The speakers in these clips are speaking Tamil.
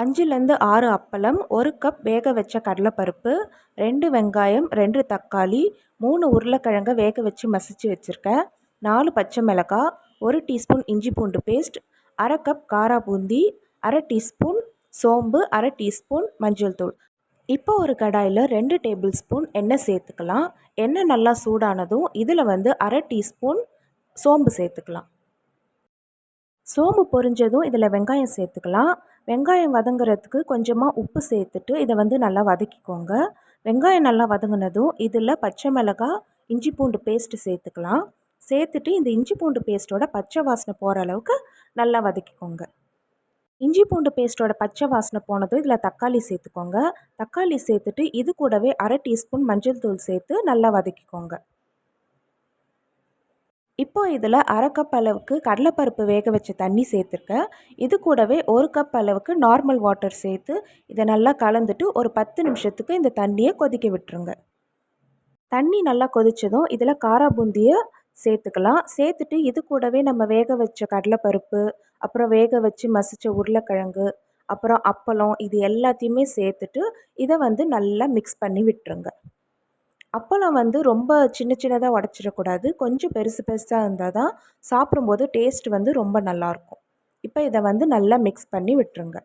அஞ்சுலேருந்து ஆறு அப்பளம் ஒரு கப் வேக வச்ச கடலைப்பருப்பு ரெண்டு வெங்காயம் ரெண்டு தக்காளி மூணு உருளைக்கிழங்க வேக வச்சு மசிச்சு வச்சுருக்கேன். நாலு பச்சை மிளகாய் ஒரு டீஸ்பூன் இஞ்சி பூண்டு பேஸ்ட் அரை கப் காரா பூந்தி அரை டீஸ்பூன் சோம்பு அரை டீஸ்பூன் மஞ்சள் தூள். இப்போ ஒரு கடாயில் ரெண்டு டேபிள் ஸ்பூன் எண்ணெய் சேர்த்துக்கலாம். எண்ணெய் நல்லா சூடானதும் இதில் வந்து அரை டீஸ்பூன் சோம்பு சேர்த்துக்கலாம். சோம்பு பொரிஞ்சதும் இதில் வெங்காயம் சேர்த்துக்கலாம். வெங்காயம் வதங்குறதுக்கு கொஞ்சமாக உப்பு சேர்த்துட்டு இதை வந்து நல்லா வதக்கிக்கோங்க. வெங்காயம் நல்லா வதங்கினதும் இதில் பச்சை மிளகாய் இஞ்சி பூண்டு பேஸ்ட்டு சேர்த்துக்கலாம். சேர்த்துட்டு இந்த இஞ்சி பூண்டு பேஸ்ட்டோட பச்சை வாசனை போகிற அளவுக்கு நல்லா வதக்கிக்கோங்க. இஞ்சி பூண்டு பேஸ்ட்டோட பச்சை வாசனை போனதும் இதில் தக்காளி சேர்த்துக்கோங்க. தக்காளி சேர்த்துட்டு இது கூடவே அரை டீஸ்பூன் மஞ்சள் தூள் சேர்த்து நல்லா வதக்கிக்கோங்க. இப்போ இதில் அரை கப் அளவுக்கு கடலைப்பருப்பு வேக வச்ச தண்ணி சேர்த்துருக்கேன். இது கூடவே ஒரு கப் அளவுக்கு நார்மல் வாட்டர் சேர்த்து இதை நல்லா கலந்துட்டு ஒரு பத்து நிமிஷத்துக்கு இந்த தண்ணியை கொதிக்க விட்டுருங்க. தண்ணி நல்லா கொதித்ததும் இதில் காரா பூந்தியை சேர்த்துக்கலாம். சேர்த்துட்டு இது கூடவே நம்ம வேக வச்ச கடலைப்பருப்பு அப்புறம் வேக வச்சு மசித்த உருளைக்கிழங்கு அப்புறம் அப்பளம் இது எல்லாத்தையுமே சேர்த்துட்டு இதை வந்து நல்லா மிக்ஸ் பண்ணி விட்டுருங்க. அப்பளம் வந்து ரொம்ப சின்ன சின்னதாக உடச்சிடக்கூடாது. கொஞ்சம் பெருசு பெருசாக இருந்தால் தான் சாப்பிடும்போது டேஸ்ட் வந்து ரொம்ப நல்லாயிருக்கும். இப்போ இதை வந்து நல்லா மிக்ஸ் பண்ணி விட்டுருங்க.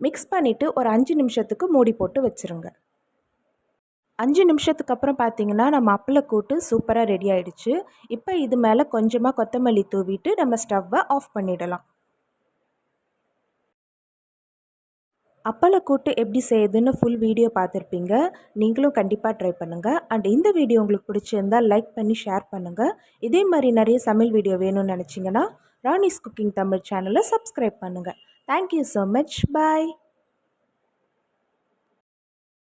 மிக்ஸ் பண்ணிவிட்டு ஒரு அஞ்சு நிமிஷத்துக்கு மூடி போட்டு வச்சுருங்க. அஞ்சு நிமிஷத்துக்கு அப்புறம் பார்த்தீங்கன்னா நம்ம அப்பளை கூட்டு சூப்பராக ரெடி ஆகிடுச்சு இப்போ இது மேலே கொஞ்சமாக கொத்தமல்லி தூவிட்டு நம்ம ஸ்டவ்வை ஆஃப் பண்ணிடலாம். அப்பளக்கூட்டு எப்படி செய்யுதுன்னு ஃபுல் வீடியோ பார்த்துருப்பீங்க. நீங்களும் கண்டிப்பாக ட்ரை பண்ணுங்கள் அண்ட் இந்த வீடியோ உங்களுக்கு பிடிச்சிருந்தால் லைக் பண்ணி ஷேர் பண்ணுங்கள் இதே மாதிரி நிறைய சமையல் வீடியோ வேணும்னு நினச்சிங்கன்னா ராணிஸ் குக்கிங் தமிழ் சேனலை சப்ஸ்கிரைப் பண்ணுங்கள் தேங்க்யூ ஸோ மச் பாய்